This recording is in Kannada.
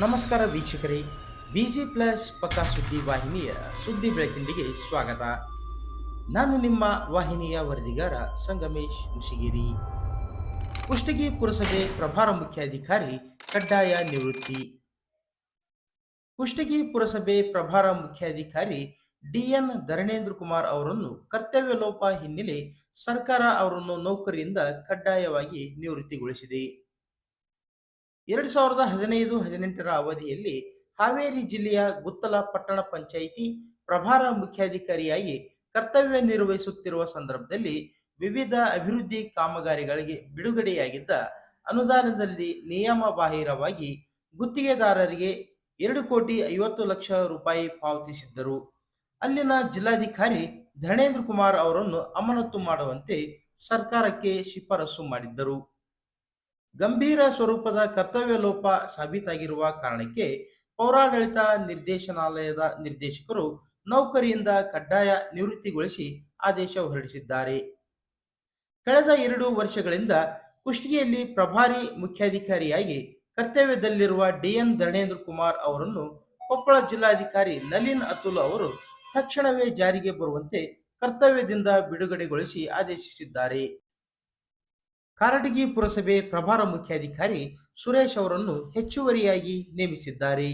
ನಮಸ್ಕಾರ ವೀಕ್ಷಕರೇ, ಬಿಜಿ ಪ್ಲಸ್ ಪಕ್ಕ ಸುದ್ದಿ ವಾಹಿನಿಯ ಸುದ್ದಿ ಬೆಳಕಿಂಡಿಗೆ ಸ್ವಾಗತ. ನಾನು ನಿಮ್ಮ ವಾಹಿನಿಯ ವರದಿಗಾರ ಸಂಗಮೇಶ್ ಮುಷಿಗಿರಿ. ಕುಷ್ಟಗಿ ಪುರಸಭೆ ಪ್ರಭಾರ ಮುಖ್ಯಾಧಿಕಾರಿ ಕಡ್ಡಾಯ ನಿವೃತ್ತಿ. ಕುಷ್ಟಗಿ ಪುರಸಭೆ ಪ್ರಭಾರ ಮುಖ್ಯಾಧಿಕಾರಿ ಡಿಎನ್ ಧರಣೇಂದ್ರ ಕುಮಾರ್ ಅವರನ್ನು ಕರ್ತವ್ಯ ಲೋಪ ಹಿನ್ನೆಲೆ ಸರ್ಕಾರ ಅವರನ್ನು ನೌಕರಿಯಿಂದ ಕಡ್ಡಾಯವಾಗಿ ನಿವೃತ್ತಿಗೊಳಿಸಿದೆ. ಎರಡ್ ಸಾವಿರದ ಹದಿನೈದು ಹದಿನೆಂಟರ ಅವಧಿಯಲ್ಲಿ ಹಾವೇರಿ ಜಿಲ್ಲೆಯ ಗುತ್ತಲ ಪಟ್ಟಣ ಪಂಚಾಯಿತಿ ಪ್ರಭಾರ ಮುಖ್ಯಾಧಿಕಾರಿಯಾಗಿ ಕರ್ತವ್ಯ ನಿರ್ವಹಿಸುತ್ತಿರುವ ಸಂದರ್ಭದಲ್ಲಿ ವಿವಿಧ ಅಭಿವೃದ್ಧಿ ಕಾಮಗಾರಿಗಳಿಗೆ ಬಿಡುಗಡೆಯಾಗಿದ್ದ ಅನುದಾನದಲ್ಲಿ ನಿಯಮ ಬಾಹಿರವಾಗಿ ಗುತ್ತಿಗೆದಾರರಿಗೆ ಎರಡು ಕೋಟಿ ಐವತ್ತು ಲಕ್ಷ ರೂಪಾಯಿ ಪಾವತಿಸಿದ್ದರು. ಅಲ್ಲಿನ ಜಿಲ್ಲಾಧಿಕಾರಿ ಧರಣೇಂದ್ರ ಕುಮಾರ್ ಅವರನ್ನು ಅಮಾನತು ಮಾಡುವಂತೆ ಸರ್ಕಾರಕ್ಕೆ ಶಿಫಾರಸು ಮಾಡಿದ್ದರು. ಗಂಭೀರ ಸ್ವರೂಪದ ಕರ್ತವ್ಯ ಲೋಪ ಸಾಬೀತಾಗಿರುವ ಕಾರಣಕ್ಕೆ ಪೌರಾಡಳಿತ ನಿರ್ದೇಶನಾಲಯದ ನಿರ್ದೇಶಕರು ನೌಕರಿಯಿಂದ ಕಡ್ಡಾಯ ನಿವೃತ್ತಿಗೊಳಿಸಿ ಆದೇಶ ಹೊರಡಿಸಿದ್ದಾರೆ. ಕಳೆದ ಎರಡು ವರ್ಷಗಳಿಂದ ಕುಷ್ಟಿಯಲ್ಲಿ ಪ್ರಭಾರಿ ಮುಖ್ಯಾಧಿಕಾರಿಯಾಗಿ ಕರ್ತವ್ಯದಲ್ಲಿರುವ ಡಿಎನ್ ಧರಣೇಂದ್ರ ಕುಮಾರ್ ಅವರನ್ನು ಕೊಪ್ಪಳ ಜಿಲ್ಲಾಧಿಕಾರಿ ನಲಿನ್ ಅತುಲ್ ಅವರು ತಕ್ಷಣವೇ ಜಾರಿಗೆ ಬರುವಂತೆ ಕರ್ತವ್ಯದಿಂದ ಬಿಡುಗಡೆಗೊಳಿಸಿ ಆದೇಶಿಸಿದ್ದಾರೆ. ಕಾರಟಗಿ ಪುರಸಭೆ ಪ್ರಭಾರ ಮುಖ್ಯಾಧಿಕಾರಿ ಸುರೇಶ್ ಅವರನ್ನು ಹೆಚ್ಚುವರಿಯಾಗಿ ನೇಮಿಸಿದ್ದಾರೆ